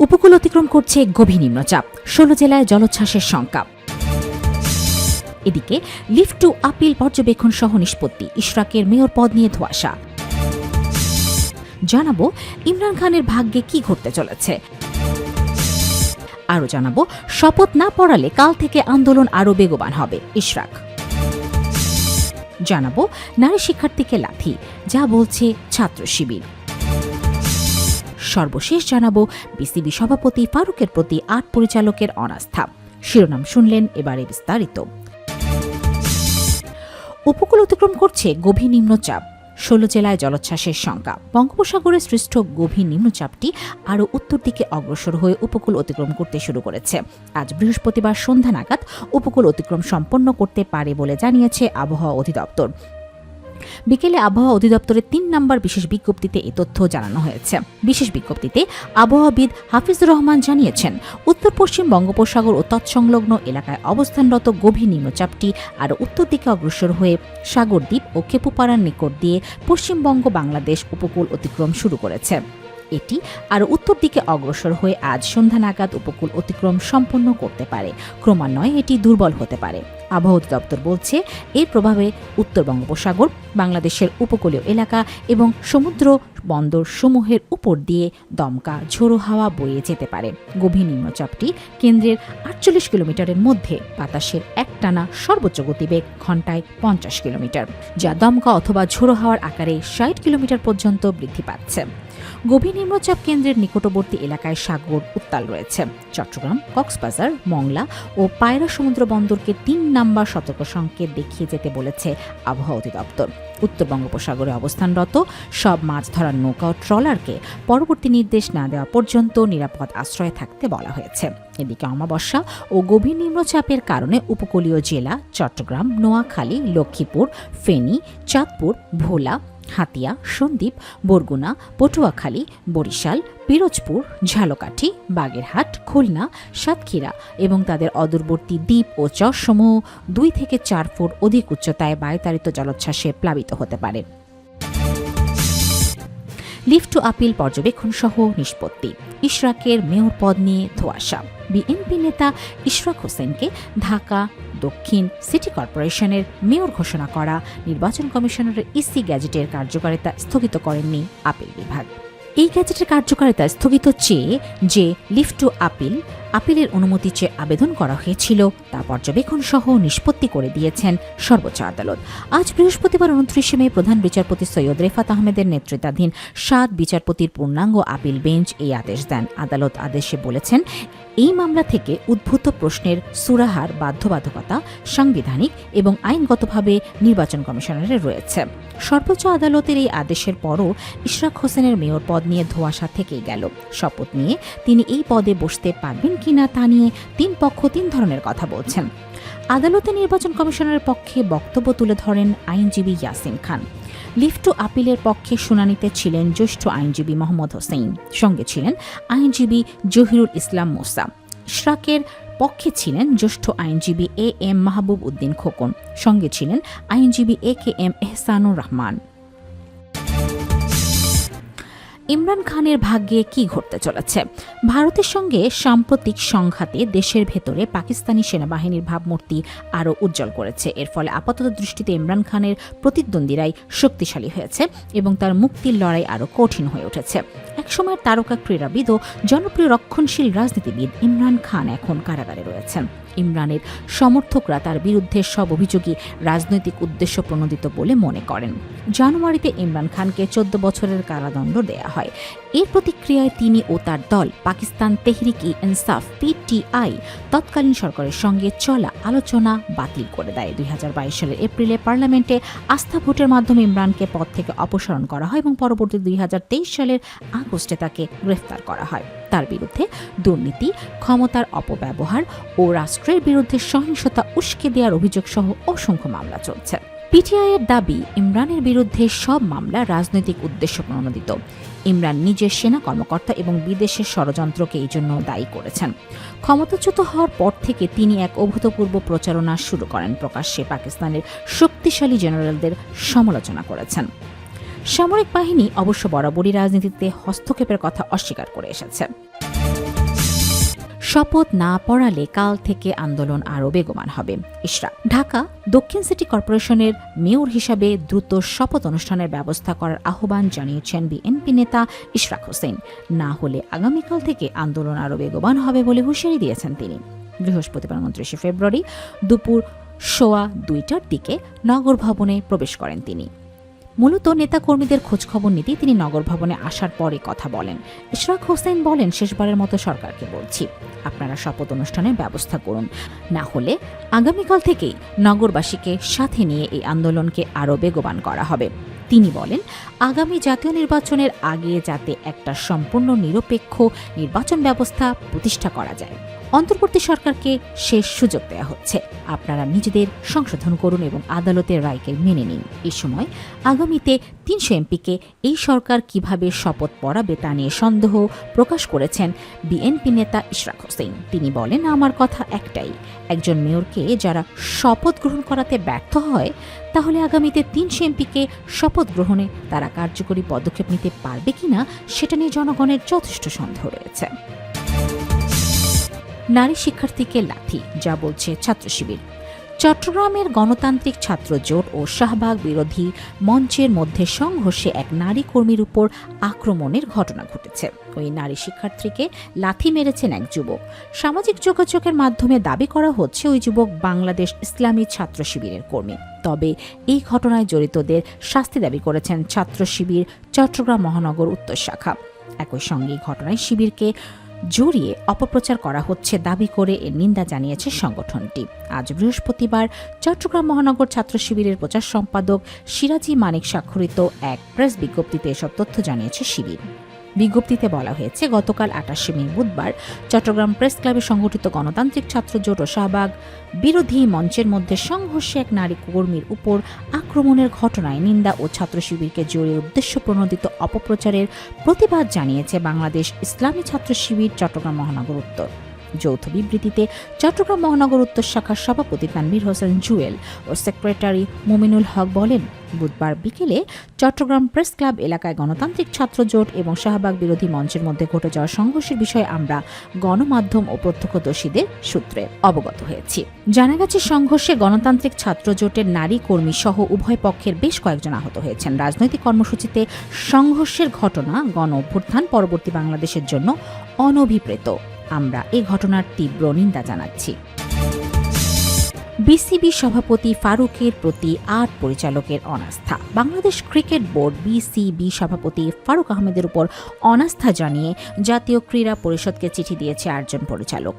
উপকূল অতিক্রম করছে গভীর নিম্নচাপ, ষোলো জেলায় জলোচ্ছ্বাসের শঙ্কা এদিকে, লিফট টু আপিল পর্যবেক্ষণ সহ নিষ্পত্তি, ইশরাকের মেয়র পদ নিয়ে ধোয়াশা। জানাব, ইমরান খানের ভাগ্যে কি ঘটতে চলেছে। আরও জানাব, শপথ না পড়ালে কাল থেকে আন্দোলন আরও বেগবান হবে, ইশরাক। জানাব, নারী শিক্ষার্থীকে লাথি, যা বলছে ছাত্র শিবির। সর্বশেষ জানাব বিসিবি সভাপতি ফারুকের প্রতি আট পরিচালকের অনাস্থা। শিরোনাম শুনলেন এবারে বিস্তারিত। উপকূল অতিক্রম করছে গভীর নিম্নচাপ। ষোলো জেলায় জলোচ্ছ্বাসের সংখ্যা। বঙ্গোপসাগরে সৃষ্ট গভীর নিম্নচাপটি আরও উত্তর দিকে অগ্রসর হয়ে উপকূল অতিক্রম করতে শুরু করেছে। আজ বৃহস্পতিবার সন্ধ্যা নাগাদ উপকূল অতিক্রম সম্পন্ন করতে পারে বলে জানিয়েছে আবহাওয়া অধিদপ্তর। বিকেলে আবহাওয়া অধিদপ্তরের তিন নম্বর বিশেষ বিজ্ঞপ্তিতে এ তথ্য জানানো হয়েছে। বিশেষ বিজ্ঞপ্তিতে আবহাওয়াবিদ হাফিজুর রহমান জানিয়েছেন, উত্তর পশ্চিম বঙ্গোপসাগর ও তৎসংলগ্ন এলাকায় অবস্থানরত গভীর নিম্নচাপটি আরও উত্তর দিকে অগ্রসর হয়ে সাগরদ্বীপ ও কেপুপাড়ার নিকট দিয়ে পশ্চিমবঙ্গ বাংলাদেশ উপকূল অতিক্রম শুরু করেছে। এটি আরও উত্তর দিকে অগ্রসর হয়ে আজ সন্ধ্যা নাগাদ উপকূল অতিক্রম সম্পন্ন করতে পারে। ক্রমান্বয়ে এটি দুর্বল হতে পারে। আবহাওয়া দপ্তর বলছে, এর প্রভাবে উত্তর বঙ্গোপসাগর, বাংলাদেশের উপকূলীয় এলাকা এবং সমুদ্র বন্দর সমূহের উপর দিয়ে দমকা, ঝোড়ো হাওয়া বয়ে যেতে পারে। গভীর নিম্নচাপটি কেন্দ্রের আটচল্লিশ কিলোমিটারের মধ্যে, বাতাসের একটানা সর্বোচ্চ গতিবেগ ঘন্টায় পঞ্চাশ কিলোমিটার, যা দমকা অথবা ঝোড়ো হাওয়ার আকারে ষাট কিলোমিটার পর্যন্ত বৃদ্ধি পাচ্ছে। গভীর নিম্নচাপ কেন্দ্রের নিকটবর্তী এলাকায় সাগর উত্তাল রয়েছে। চট্টগ্রাম, কক্সবাজার, মংলা ও পায়রা সমুদ্র বন্দরকে তিন নাম্বার সতর্ক সংকেত দেখিয়ে যেতে বলেছে আবহাওয়া অধিদপ্তর। উত্তর বঙ্গোপসাগরে অবস্থানরত সব মাছ ধরার নৌকা ও ট্রলারকে পরবর্তী নির্দেশ না দেওয়া পর্যন্ত নিরাপদ আশ্রয়ে থাকতে বলা হয়েছে। এদিকে অমাবস্যা ও গভীর নিম্নচাপের কারণে উপকূলীয় জেলা চট্টগ্রাম, নোয়াখালী, লক্ষ্মীপুর, ফেনী, চাঁদপুর, ভোলা হাতিয়া, সন্দ্বীপ, বরগুনা, পটুয়াখালী, বরিশাল, পিরোজপুর, ঝালকাঠি, বাগেরহাট, খুলনা, সাতক্ষীরা এবং তাদের অদূরবর্তী দ্বীপ ও চরসমূহ দুই থেকে চার ফুট অধিক উচ্চতায় বায়ুতাড়িত জলোচ্ছ্বাসে প্লাবিত হতে পারে। লিফট টু আপিল পর্যবেক্ষণ সহ নিষ্পত্তি। ইশরাকের মেয়র পদ নিয়ে ধোয়াশা। বিএনপি নেতা ইশরাক হোসেনকে ঢাকা দক্ষিণ সিটি কর্পোরেশনের মেয়র ঘোষণা করা। নির্বাচন কমিশনারের ইসি গ্যাজেটের কার্যকারিতা স্থগিত করেননি আপিল বিভাগ। এই গ্যাজেটের কার্যকারিতা স্থগিত চেয়ে যে লিফট টু আপিল আপিলের অনুমতি চেয়ে আবেদন করা হয়েছিল, তা পর্যবেক্ষণ সহ নিষ্পত্তি করে দিয়েছেন সর্বোচ্চ আদালত। আজ বৃহস্পতিবার উনত্রিশে মে প্রধান বিচারপতি সৈয়দ রেফাত আহমেদের নেতৃত্বাধীন সাত বিচারপতির পূর্ণাঙ্গ আপিল বেঞ্চ এই আদেশ দেন। আদালত আদেশে বলেছেন, এই মামলা থেকে উদ্ভূত প্রশ্নের সুরাহার, বাধ্যবাধকতা, সাংবিধানিক এবং আইনগতভাবে নির্বাচন কমিশনারের রয়েছে। সর্বোচ্চ আদালতের এই আদেশের পরও ইশরাক হোসেনের মেয়র পদ নিয়ে ধোঁয়াশা থেকেই গেল। শপথ নিয়ে তিনি এই পদে বসতে পারবেন কিনা তা নিয়ে তিন পক্ষ তিন ধরনের কথা বলছেন। আদালতে নির্বাচন কমিশনারের পক্ষে বক্তব্য তুলে ধরেন আইনজীবী ইয়াসিন খান। লিফট আপিলের পক্ষে শুনানিতে ছিলেন জ্যেষ্ঠ আইনজীবী মোহাম্মদ হোসেন সঙ্গে ছিলেন আইনজীবী জহিরুল ইসলাম মোসা। ইশরাকের পক্ষে ছিলেন জ্যেষ্ঠ আইনজীবী এ এম মাহবুব উদ্দিন খোকন, সঙ্গে ছিলেন আইনজীবী A K M Ehsanur Rahman. Imran খানের ভাগ্যে কি ঘটতে চলেছে? ভারতের সঙ্গে সাম্প্রতিক সংঘাতে দেশের ভেতরে পাকিস্তানি সেনাবাহিনীর ভাবমূর্তি আরও উজ্জ্বল করেছে। এর ফলে আপাতত দৃষ্টিতে ইমরান খানের প্রতিদ্বন্দ্বীরাই শক্তিশালী হয়েছে এবং তার মুক্তির লড়াই আরও কঠিন হয়ে উঠেছে। একসময়ের তারকা ক্রীড়াবিদ ও জনপ্রিয় রক্ষণশীল রাজনীতিবিদ ইমরান খান এখন কারাগারে রয়েছেন। ইমরানের সমর্থকরা তার বিরুদ্ধে সব অভিযোগই রাজনৈতিক উদ্দেশ্য প্রণোদিত বলে মনে করেন। জানুয়ারিতে ইমরান খানকে চোদ্দ বছরের কারাদণ্ড দেয়া হয়। এর প্রতিক্রিয়ায় তিনি ও তার দল পাকিস্তান তেহরিক ই ইনসাফ, পিটিআই, তৎকালীন সরকারের সঙ্গে চলা আলোচনা বাতিল করে দেয়। দুই হাজার বাইশ সালের এপ্রিলে পার্লামেন্টে আস্থা ভোটের মাধ্যমে ইমরানকে পদ থেকে অপসারণ করা হয় এবং পরবর্তী দুই হাজার তেইশ সালের আগস্টে তাকে গ্রেফতার করা হয়। তার বিরুদ্ধে দুর্নীতি, ক্ষমতার অপব্যবহার ও রাষ্ট্রের বিরুদ্ধে সহিংসতা উস্কে দেওয়ার অভিযোগ সহ অসংখ্য মামলা চলছে। পিটিআই এর দাবি, ইমরানের বিরুদ্ধে সব মামলা রাজনৈতিক উদ্দেশ্য প্রণোদিত। ইমরান নিজের সেনা কর্মকর্তা এবং বিদেশের ষড়যন্ত্রকে এই জন্য দায়ী করেছেন। ক্ষমতাচ্যুত হওয়ার পর থেকে তিনি এক অভূতপূর্ব প্রচারণা শুরু করেন। প্রকাশ্যে পাকিস্তানের শক্তিশালী জেনারেলদের সমালোচনা করেছেন। সামরিক বাহিনী অবশ্য বরাবরই রাজনীতিতে হস্তক্ষেপের কথা অস্বীকার করে এসেছে। শপথ না পড়ালে কাল থেকে আন্দোলন আরও বেগমান হবে, ইশরাক। ঢাকা দক্ষিণ সিটি কর্পোরেশনের মেয়র হিসাবে দ্রুত শপথ অনুষ্ঠানের ব্যবস্থা করার আহ্বান জানিয়েছেন বিএনপি নেতা ইশরাক হোসেন। না হলে আগামীকাল থেকে আন্দোলন আরও বেগবান হবে বলে হুঁশিয়ারি দিয়েছেন তিনি। বৃহস্পতিবার উনত্রিশে ফেব্রুয়ারি দুপুর সোয়া দুইটার দিকে নগর ভবনে প্রবেশ করেন তিনি। মূলত নেতাকর্মীদের খোঁজখবর নিতে তিনি নগর ভবনে আসার পরে কথা বলেন। ইশরাক হোসেন বলেন, শেষবারের মতো সরকারকে বলছি। আপনারা শপথ অনুষ্ঠানের ব্যবস্থা করুন। না হলে আগামীকাল থেকেই নগরবাসীকে সাথে নিয়ে এই আন্দোলনকে আরও বেগবান করা হবে। তিনি বলেন, আগামী জাতীয় নির্বাচনের আগে যাতে একটা সম্পূর্ণ নিরপেক্ষ নির্বাচন ব্যবস্থা প্রতিষ্ঠা করা যায়, অন্তর্বর্তী সরকারকে শেষ সুযোগ দেওয়া হচ্ছে। আপনারা নিজেদের সংশোধন করুন এবং আদালতের রায়কে মেনে নিন। এ সময় আগামীতে তিনশো এমপিকে এই সরকার কীভাবে শপথ পড়াবে তা নিয়ে সন্দেহ প্রকাশ করেছেন বিএনপি নেতা ইশরাক হোসেন। তিনি বলেন, আমার কথা একটাই, একজন মেয়রকে যারা শপথ গ্রহণ করাতে ব্যর্থ হয় তাহলে আগামীতে তিন এমপিকে শপথ গ্রহণে তারা কার্যকরী পদক্ষেপ নিতে পারবে কিনা সেটা নিয়ে জনগণের যথেষ্ট সন্দেহ রয়েছে। নারী শিক্ষার্থীকে লাথি, যা বলছে ছাত্র শিবির। চট্টগ্রামের গণতান্ত্রিক ছাত্র জোট ও শাহবাগ বিরোধী মঞ্চের মধ্যে সংঘর্ষে এক নারী কর্মীর উপর আক্রমণের ঘটনা ঘটেছে। ওই নারী শিক্ষার্থীকে লাথি মেরেছেন এক যুবক। সামাজিক যোগাযোগের মাধ্যমে দাবি করা হচ্ছে ওই যুবক বাংলাদেশ ইসলামী ছাত্র শিবিরের কর্মী। তবে এই ঘটনায় জড়িতদের শাস্তি দাবি করেছেন ছাত্র শিবির চট্টগ্রাম মহানগর উত্তর শাখা। একই সঙ্গে ঘটনায় শিবিরকে জড়িয়ে অপপ্রচার করা হচ্ছে দাবি করে এর নিন্দা জানিয়েছে সংগঠনটি। আজ বৃহস্পতিবার চট্টগ্রাম মহানগর ছাত্র শিবিরের প্রচার সম্পাদক সিরাজি মানিক স্বাক্ষরিত এক প্রেস বিজ্ঞপ্তিতে এসব তথ্য জানিয়েছে শিবির। বিজ্ঞপ্তিতে বলা হয়েছে, গতকাল আটাশে মে বুধবার চট্টগ্রাম প্রেস ক্লাবে সংগঠিত গণতান্ত্রিক ছাত্র জোট ও শাহবাগ বিরোধী মঞ্চের মধ্যে সংঘর্ষে এক নারী কর্মীর উপর আক্রমণের ঘটনায় নিন্দা ও ছাত্র শিবিরকে জোরে উদ্দেশ্য প্রণোদিত অপপ্রচারের প্রতিবাদ জানিয়েছে বাংলাদেশ ইসলামী ছাত্র শিবির চট্টগ্রাম মহানগর উত্তর। যৌথ বিবৃতিতে চট্টগ্রাম মহানগর উত্তর শাখার সভাপতি তানভীর হোসেন জুয়েল ও সেক্রেটারি মুমিনুল হক বলেন, বুধবার বিকেলে চট্টগ্রাম প্রেস ক্লাব এলাকায় গণতান্ত্রিক ছাত্র জোট এবং শাহবাগ বিরোধী মঞ্চের মধ্যে ঘটে যাওয়া সংঘর্ষের বিষয়ে আমরা গণমাধ্যম ও প্রত্যক্ষদর্শীদের সূত্রে অবগত হয়েছি। জানা গেছে, সংঘর্ষে গণতান্ত্রিক ছাত্র জোটের নারী কর্মী সহ উভয় পক্ষের বেশ কয়েকজন আহত হয়েছেন। রাজনৈতিক কর্মসূচিতে সংঘর্ষের ঘটনা গণ অভ্যুত্থান পরবর্তী বাংলাদেশের জন্য অনভিপ্রেত। আমরা এ ঘটনার তীব্র নিন্দা জানাচ্ছি। বিসিবি সভাপতি ফারুকের প্রতি আট পরিচালকের অনাস্থা। বাংলাদেশ ক্রিকেট বোর্ড বিসিবি সভাপতি ফারুক আহমেদের উপর অনাস্থা জানিয়ে জাতীয় ক্রীড়া পরিষদকে চিঠি দিয়েছে আটজন পরিচালক।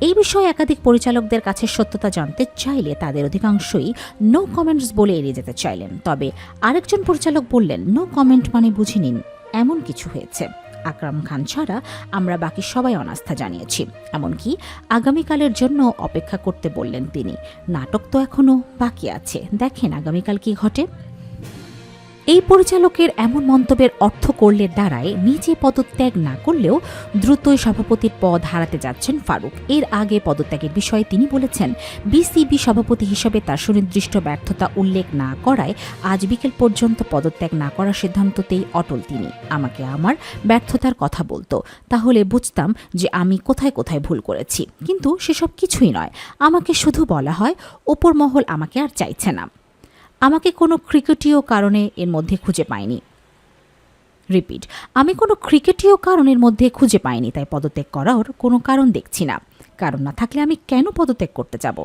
এই বিষয়ে একাধিক পরিচালকদের কাছে সত্যতা জানতে চাইলে তাদের অধিকাংশই নো কমেন্টস বলে এড়িয়ে যেতে চাইলেন। তবে আরেকজন পরিচালক বললেন নো কমেন্ট মানে বুঝে নিন, এমন কিছু হয়েছে। আকরাম খান ছাড়া আমরা বাকি সবাই অনাস্থা জানিয়েছি। এমনকি আগামীকালের জন্য অপেক্ষা করতে বললেন তিনি। নাটক তো এখনও বাকি আছে। দেখেন আগামীকাল কি ঘটে। এই পরিচালকের এমন মন্তব্যের অর্থ করলে দাঁড়ায় নিজে পদত্যাগ না করলেও দ্রুতই সভাপতির পদ হারাতে যাচ্ছেন ফারুক। এর আগে পদত্যাগের বিষয়ে তিনি বলেছেন, বিসিবি সভাপতি হিসেবে তার সুনির্দিষ্ট ব্যর্থতা উল্লেখ না করায় আজ বিকেল পর্যন্ত পদত্যাগ না করার সিদ্ধান্ততেই অটল তিনি। আমাকে আমার ব্যর্থতার কথা বলতো। তাহলে বুঝতাম যে আমি কোথায় কোথায় ভুল করেছি। কিন্তু সেসব কিছুই নয়। আমাকে শুধু বলা হয় ওপর মহল আমাকে আর চাইছে না। আমাকে কোনো ক্রিকেটীয় কারণে এর মধ্যে খুঁজে পাইনি রিপিট, আমি কোনো ক্রিকেটীয় কারণের মধ্যে খুঁজে পাইনি, তাই পদত্যাগ করার কোনো কারণ দেখছি না। কারণ না থাকলে আমি কেন পদত্যাগ করতে যাব?